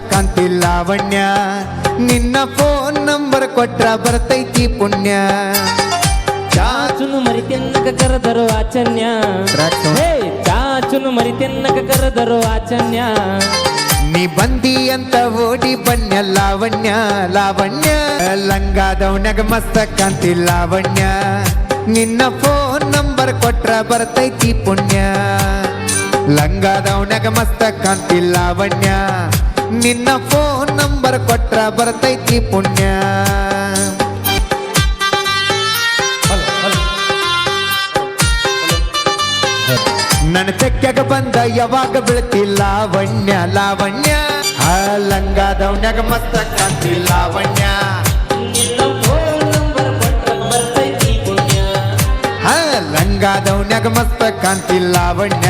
ಕಾಂತಿ ಲಾವಣ್ಯ ನಿನ್ನ phone number ಕೊಟ್ರ ಬರ್ತೈತಿ ಪುಣ್ಯ. ಚಾಚುನು ಮರಿತೆನ್ನಕ ಕರೆದರು ಆಚನ್ಯ. ಹೇ ಚಾಚುನು ಮರಿತೆನ್ನಕ ಕರೆದರು ಆಚನ್ಯ. ನೀ ಬಂದಿ ಅಂತ ಓಡಿ ಬನ್ಯ ಲಾವಣ್ಯ ಲಾವಣ್ಯ ಲಂಗಾದವನ್ಯಾಗ ಮಸ್ತ ಕಾಂತಿ ಲಾವಣ್ಯ ನಿನ್ನ ಫೋನ್ ನಂಬರ್ ಕೊಟ್ರ ಬರ್ತೈತಿ ಪುಣ್ಯ. ಲಂಗಾದವನ್ಯಾಗ ಮಸ್ತ ಕಾಂತಿ ಲಾವಣ್ಯ ನಿನ್ನ ಫೋನ್ ನಂಬರ್ ಕೊಟ್ರ ಬರ್ತೈತಿ ಪುಣ್ಯ. ನನ್ನ ತೆಕ್ಕಾಗ ಬಂದ ಯಾವಾಗ ಬೀಳ್ತಿ ಲಾವಣ್ಯ ಲಾವಣ್ಯ. ಲಂಗಾದವನ್ಯಾಗ ಮಸ್ತ ಕಾಂತಿ ಲಾವಣ್ಯ. ಲಂಗಾದವನ್ಯಾಗ ಮಸ್ತ ಕಾಂತಿ ಲಾವಣ್ಯ.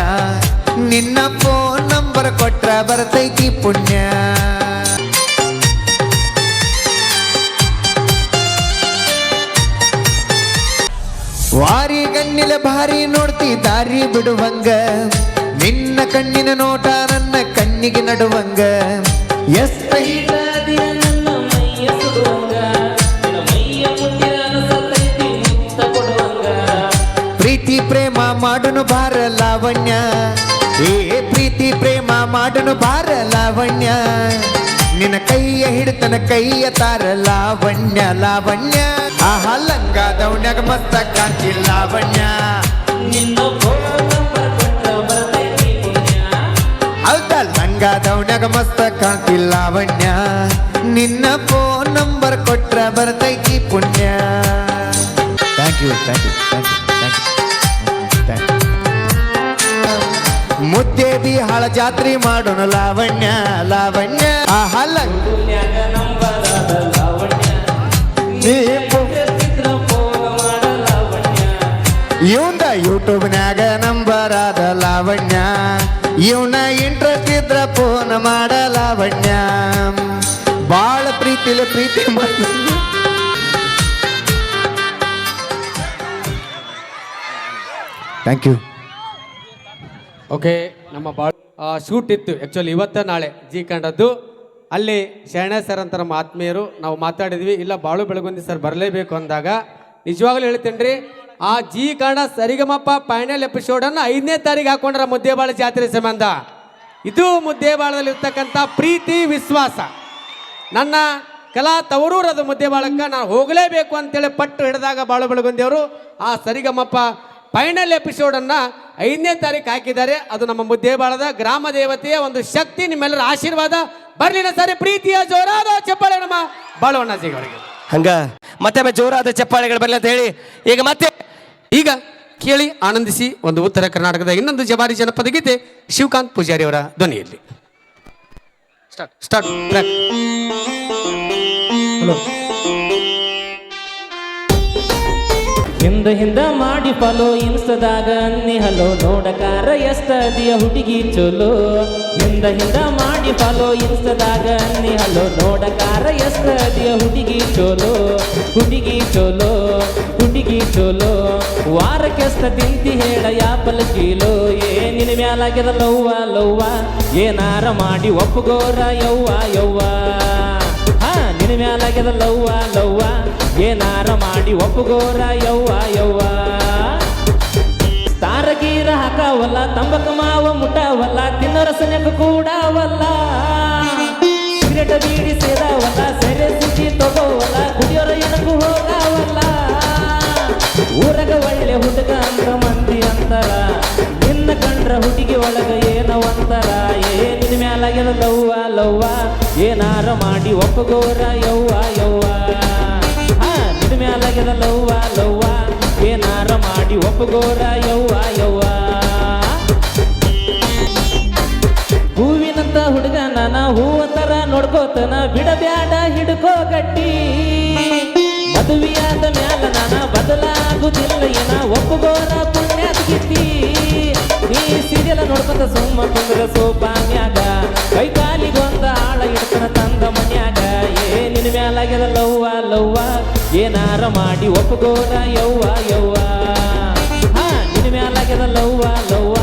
ನಿನ್ನ ಫೋನ್ ನಂಬರ್ ಕೊಟ್ರ ಬರ್ತೈತಿ ಪುಣ್ಯ ವಾರಿ ಗಣ್ಣಿಲ ಭಾರಿ ನೋಡ್ತಿ ದಾರಿ ಬಿಡುವಂಗ ನಿನ್ನ ಕಣ್ಣಿನ ನೋಟ ನನ್ನ ಕಣ್ಣಿಗೆ ನಡುವಂಗ ಎಷ್ಟ ಹೀಟ ಇಡದಿಯ ನನ್ನ ಮೈಯ ಸುಡುವಂಗ ನಿನ್ನ ಮೈಯ ಮುಟ್ಟಿರ ಅನಸತೈತಿ ಮುತ್ತ ಕೊಡುವಂಗ ಪ್ರೀತಿ ಪ್ರೇಮ ಮಾಡುನು ಬಾರ ಲಾವಣ್ಯ ಏ ಪ್ರೀತಿ, ಪ್ರೇಮ ಮಾಡನು ಬಾರ ಲಾವಣ್ಯ ನಿನ್ನ ಕೈಯ ಹಿಡಿತನ ಕೈಯ ತಾರ ಲಾವಣ್ಯ ಲಾವಣ್ಯ. ಆಹಾ ಲಂಗಾದವನ್ಯಾಗ ಮಸ್ತ ಕಾಂತಿ ಲಾವಣ್ಯ. ನಿನ್ನ ಲಂಗ ಲಂಗಾದವನ್ಯಾಗ ಮಸ್ತ ಕಾಂತಿ ಲಾವಣ್ಯ. ನಿನ್ನ ಫೋನ್ ನಂಬರ್ ಕೊಟ್ರ ಬರ್ತೈತಿ ಪುಣ್ಯ. Thank you thank you thank you ಮುದ್ದೆ ಹಳ ಜಾತ್ರಿ ಮಾಡೋಣ ಲಾವಣ್ಯ ಲಾವಣ್ಯ. ಆ ಲಾವಣ್ಯ ಇವಂದ ಯೂಟ್ಯೂಬ್ನ್ಯಾಗ ನಂಬರ್ ಆದ ಲಾವಣ್ಯ. ಇವನ ಇಂಟ್ರೆಸ್ಟ್ ಇದ್ರ ಫೋನ್ ಮಾಡ ಲಾವಣ್ಯ. ಬಾಳ ಪ್ರೀತಿಲಿ ಪ್ರೀತಿ ಥ್ಯಾಂಕ್ ಯು ಓಕೆ, ನಮ್ಮ ಬಾಳ್ ಶೂಟ್ ಇತ್ತು. ಆ್ಯಕ್ಚುಲಿ ಇವತ್ತ ನಾಳೆ ಜಿ ಕಂಡದ್ದು. ಅಲ್ಲಿ ಶರಣ ಸರ್ ಅಂತ ನಮ್ಮ ಆತ್ಮೀಯರು ನಾವು ಮಾತಾಡಿದ್ವಿ. ಇಲ್ಲ, ಬಾಳು ಬೆಳಗುಂದಿ ಸರ್ ಬರಲೇಬೇಕು ಅಂದಾಗ ನಿಜವಾಗ್ಲೂ ಹೇಳ್ತೇನೆ ರೀ ಆ ಜಿ ಕನ್ನಡ ಸರಿಗಮಪ್ಪ ಫೈನಲ್ ಎಪಿಸೋಡನ್ನು ಐದನೇ ತಾರೀಕು ಹಾಕೊಂಡ್ರ ಮುದ್ದೇಬಾಳ ಜಾತ್ರೆ ಸಂಬಂಧ. ಇದು ಮುದ್ದೇಬಾಳದಲ್ಲಿ ಇರ್ತಕ್ಕಂಥ ಪ್ರೀತಿ, ವಿಶ್ವಾಸ. ನನ್ನ ಕಲಾ ತವರೂರದ ಮುದ್ದೇಬಾಳಕ್ಕೆ ನಾನು ಹೋಗಲೇಬೇಕು ಅಂತೇಳಿ ಪಟ್ಟು ಹಿಡಿದಾಗ ಬಾಳು ಬೆಳಗುಂದಿಯವರು ಆ ಸರಿಗಮಪ್ಪ ಫೈನಲ್ ಎಪಿಸೋಡನ್ನು ಐದನೇ ತಾರೀಕು ಹಾಕಿದ್ದಾರೆ. ಅದು ನಮ್ಮ ಮುದ್ದೇಬಾಳದ ಗ್ರಾಮ ದೇವತೆಯ ಒಂದು ಶಕ್ತಿ ನಿಮ್ಮೆಲ್ಲರ ಆಶೀರ್ವಾದ. ಬರಲಿಲ್ಲ ಸರಿ ಪ್ರೀತಿಯ ಜೋರಾದ ಚಪ್ಪಾಳೆ ನಮ್ಮ ಅವರಿಗೆ. ಹಂಗ? ಮತ್ತೆ ಜೋರಾದ ಚಪ್ಪಾಳೆಗಳು ಬರಲಿ ಅಂತ ಹೇಳಿ. ಈಗ ಮತ್ತೆ ಈಗ ಕೇಳಿ ಆನಂದಿಸಿ ಒಂದು ಉತ್ತರ ಕರ್ನಾಟಕದ ಇನ್ನೊಂದು ಜವಾರಿ ಜನಪದ ಗೀತೆ ಶಿವಕಾಂತ್ ಪೂಜಾರಿ ಅವರ ಧ್ವನಿಯಲ್ಲಿ. ಸ್ಟಾರ್ಟ್ ಸ್ಟಾರ್ಟ್ ಟ್ರ್ಯಾಕ್ ಹಿಂದ ಹಿಂದ ಮಾಡಿ ಫಾಲೋ ಇನ್ಸದಾಗ ಅನ್ನಿ ಹಲೋ ನೋಡಕಾರ ಎಸ್ತದಿಯ ಹುಡುಗಿ ಚಲೋ. ಹಿಂದ ಹಿಂದ ಮಾಡಿ ಫಾಲೋ ಇನ್ಸದಾಗ ಅನ್ನಿ ಹಲೋ ನೋಡಕಾರ ಎಸ್ತದಿಯ ಹುಡುಗಿ ಚಲೋ. ಹುಡುಗಿ ಚಲೋ ಹುಡುಗಿ ಚಲೋ. ವಾರಕ್ಕೆಸ್ತ ತಿಂತಿ ಹೇಳ ಯಾಪಲ ಕೀಲೋ. ಏನಿನ ಮ್ಯಾಲಾಗ್ಯದ ಲವ್ವ ಲವ್ವ. ಏನಾರ ಮಾಡಿ ಒಪ್ಪುಗೋರ ಯವ್ವ ಯವ್ವ. ಹಾ, ನಿನ್ನ ಮ್ಯಾಲಾಗ್ಯದ ಲವ್ವ ಲವ್ವ. ಏನಾರ ಮಾಡಿ ಒಪ್ಪುಗೋರ ಯವ್ವ ಯವ್ವ. ತಾರಗೀರ ಹಾಕವಲ್ಲ, ತಂಬಕ ಮಾವ ಮುಟ್ಟವಲ್ಲ ತಿನ್ನೋ ರಸನೆಕ ಕೂಡವಲ್ಲ. ಸಿಗರೇಟ ಬೀಡಿ ಸೇದಾವಲ್ಲ, ಸೆರೆ ಸುದ್ದಿ ತಗೋವಲ್ಲ, ಕುಡಿಯೋರ ಎಣಕು ಹೋಗವಲ್ಲ. ಊರಗ ಒಳ್ಳೆ ಹುಡುಗ ಅಂದ್ರ ಮಂದಿ ಅಂತಾರ. ನಿನ್ನ ಕಂಡ್ರ ಹುಡುಗಿ ಒಳಗ ಏನೋ ಅಂತಾರ. ನಿನ್ ಮ್ಯಾಲಾಗೆನ ಲವ್ವ ಲವ್ವ. ಏನಾರ ಮಾಡಿ ಒಪ್ಪಗೋರ ಯವ್ವ ಯವ್ವ. ಮ್ಯಾಲಾಗ್ಯದ ಲವ್ವ ಲವ್ವ. ಏನಾರ ಮಾಡಿ ಒಪ್ಪಗೋರ ಯವ್ವ ಯವ್ವ. ಹೂವಿನಂತ ಹುಡುಗ ನಾನ ಹೂವ ತರ ನೋಡ್ಕೋತನ, ಬಿಡಬ್ಯಾಡ, ಹಿಡ್ಕೋ ಗಟ್ಟಿ. ಮದುವೆಯಾದ ಮ್ಯಾಲ ನಾನ ಬದಲಾಗುದಿಲ್ಲ, ಏನ ಒಪ್ಪಗೋರ ಏನಾರ ಮಾಡಿ ಒಪ್ಪಗೋಣ ಯವ್ವ ಯವ್ವ. ಹಾ ನಿನ್ನ ಮ್ಯಾಲಾಗ್ಯದ ಲವ್ವ ಲವ್ವ.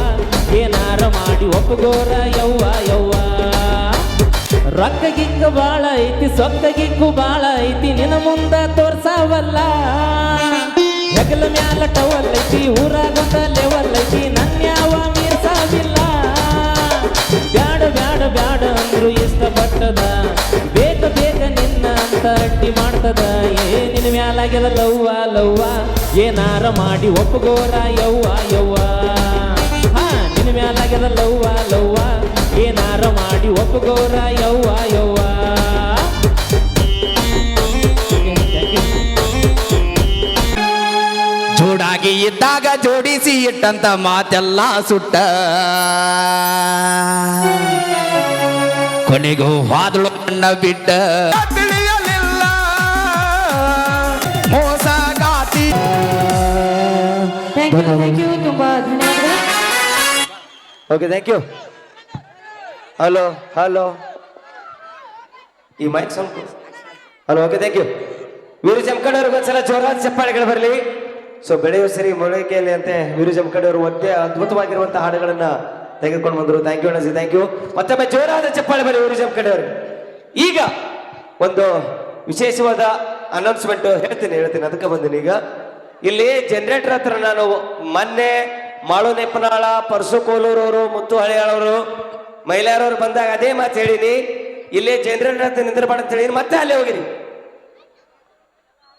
ಏನಾರ ಮಾಡಿ ಒಪ್ಪಗೋರ ಯವ್ವ ಯವ್ವ. ರೊಕ್ಕ ಗಿಕ್ಕ ಬಾಳ ಐತಿ, ಸೊಕ್ಕ ಗಿಕ್ಕು ಬಾಳ ಐತಿ, ನಿನ್ನ ಮುಂದ ತೋರ್ಸಾವಲ್ಲ. ಹೆಗಲ ಮ್ಯಾಲ ಟವಲ್ ಐತಿ, ಊರಾಗ ಲೆವಲ್ ಐತಿ ನನ್ಯಾವ ಮೀರ್ಸಾವಿಲ್ಲ. ಬ್ಯಾಡ ಬ್ಯಾಡ ಬ್ಯಾಡ ಅಂದ್ರು ಇಷ್ಟಪಟ್ಟದ. ಬೇಕ ಬೇಗ ನಿನ್ನ ಅಂತ ಅಡ್ಡಿ ಮಾಡ್ತದ. ಏ ನಿನ್ನ ಮ್ಯಾಲಾಗ್ಯದ ಲವ್ವ ಲವ್ವ. ಏನಾರ ಮಾಡಿ ಒಪ್ಪಗೋರ ಯವ್ವ ಯವ್ವ. ಹಾ, ನಿನ್ನ ಮ್ಯಾಲಾಗ್ಯದ ಲವ್ವ ಲವ್ವ. ಏನಾರ ಮಾಡಿ ಒಪ್ಪಗೋರ ಯವ್ವ ಯವ್ವ. ಜೋಡಾಗಿ ಇದ್ದಾಗ ಜೋಡಿಸಿ ಇಟ್ಟಂತ ಮಾತೆಲ್ಲ ಸುಟ್ಟ. ಕೊನೆಗೂ ಹಾದಳು ಕಣ್ಣ ಬಿಟ್ಟ. Okay thank you hello hello ಈ ಮೈಕ್ ಸ್ವಲ್ಪ hello okay thank you Veeru ಜಮಖಂಡವ್ರಿಗೆ ಒಂದ್ಸಲ ಜೋರಾದ ಚಪ್ಪಾಳೆಗಳು ಬರಲಿ. ಸೊ ಬೆಳೆಯುವ ಸರಿ ಮೊಳಕೆಯಲ್ಲಿ ಅಂತೆ ವೀರು ಜಮಖಂಡವರು ಒಂದೇ ಅದ್ಭುತವಾಗಿರುವಂತಹ ಹಾಡುಗಳನ್ನ ತೆಗೆದುಕೊಂಡು ಬಂದರು. Thank you Annaji thank you ಮತ್ತೊಮ್ಮೆ ಜೋರಾದ ಚಪ್ಪಾಳೆ ಬರಲಿ ವೀರು ಜಮಖಂಡವ್ರಿಗೆ. ಈಗ ಒಂದು ವಿಶೇಷವಾದ ಅನೌನ್ಸ್ಮೆಂಟ್ ಹೇಳ್ತೀನಿ ಹೇಳ್ತೀನಿ. ಅದಕ್ಕೆ ಬಂದಿನಿ ಈಗ ಇಲ್ಲಿ ಜನರೇಟರ್ ಹತ್ರ ನಾನು ಮೊನ್ನೆ ಮಾಳು ನೆಪ್ಪನಾಳ ಪರಸು ಕೋಲೂರವರು ಮುತ್ತು ಹಳಿಯಾಳವರು ಮಹಿಳೆಯರವ್ರು ಬಂದಾಗ ಅದೇ ಮಾತು ಹೇಳಿನಿ. ಇಲ್ಲಿ ಜನರೇಟರ್ ಹತ್ರ ನಿಂದ್ರಬೇಡ ಅಂತ ಹೇಳಿ ಮತ್ತೆ ಅಲ್ಲಿ ಹೋಗಿರಿ.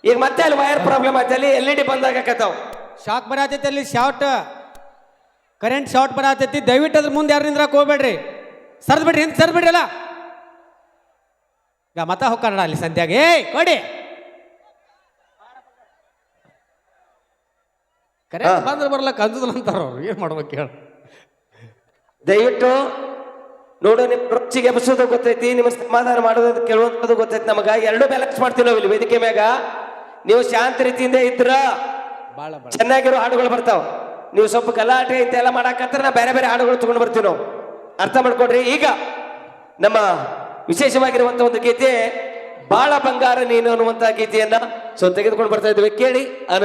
ಈಗ ಮತ್ತೆ ಅಲ್ಲಿ ವೈರ್ ಪ್ರಾಬ್ಲಮ್ ಆಯ್ತು, ಅಲ್ಲಿ ಎಲ್ ಇ ಡಿ ಬಂದಾಗ ಕತಾವ್ ಶಾಕ್ ಬರತೈತಿ ಅಲ್ಲಿ ಶಾರ್ಟ್ ಕರೆಂಟ್ ಶಾರ್ಟ್ ಬರತೈತಿ, ದಯವಿಟ್ಟು ಅದ್ರ ಮುಂದೆ ಯಾರು ನಿಂದ್ರಕ್ಕೆ ಹೋಗ್ಬೇಡ್ರಿ. ಸರ್ದ್ ಬಿಡ್ರಿ ಹಿಂದೆ ಸರ್ದ್ ಈಗ ಮತ ಹೊಕ್ಕಾರಣ ಅಲ್ಲಿ ಸಂಧ್ಯಾಗೆ. ಏಯ್, ಕೊಡಿ. ಕರೆಂಟ್ ಬಂದ್ರೆ ಬರ್ಲಕ್ಕ ಅಂಜುದಿಲ್ಲ ಅಂತಾರ ಅವ್ರು. ಏನ್ ಮಾಡ್ಬೇಕು ಹೇಳ. ದಯವಿಟ್ಟು ನೋಡು ನಿಮ್ ರುಚಿಗೆ ಎಬ್ಸೋದು ಗೊತ್ತೈತಿ ನಿಮ್ಮ ಸಮಾಧಾನ ಮಾಡೋದು ಕೇಳುವಂಥದ್ದು ಗೊತ್ತೈತಿ. ನಮಗ ಎರಡು ಬ್ಯಾಲೆನ್ಸ್ ಮಾಡ್ತೀವಿ ನಾವು ಇಲ್ಲಿ ವೇದಿಕೆ ಮ್ಯಾಗ. ನೀವು ಶಾಂತ ರೀತಿಯಿಂದ ಇದ್ರ ಭಾಳ ಚೆನ್ನಾಗಿರೋ ಹಾಡುಗಳು ಬರ್ತಾವ. ನೀವು ಸ್ವಲ್ಪ ಗಲಾಟೆ ಇಂತೆಲ್ಲ ಮಾಡಾಕತ್ರ ನಾ ಬೇರೆ ಬೇರೆ ಹಾಡುಗಳು ತಗೊಂಡು ಬರ್ತೀವಿ ನಾವು. ಅರ್ಥ ಮಾಡ್ಕೊಡ್ರಿ? ಈಗ ನಮ್ಮ ವಿಶೇಷವಾಗಿರುವಂತ ಒಂದು ಗೀತೆ ಬಾಳ ಬಂಗಾರ ನೀನು ಅನ್ನುವಂತ ಗೀತೆಯನ್ನ ಸೊ ತೆಗೆದುಕೊಂಡು ಬರ್ತಾ ಇದ್ದೇವೆ. ಕೇಳಿ ಆನಂದ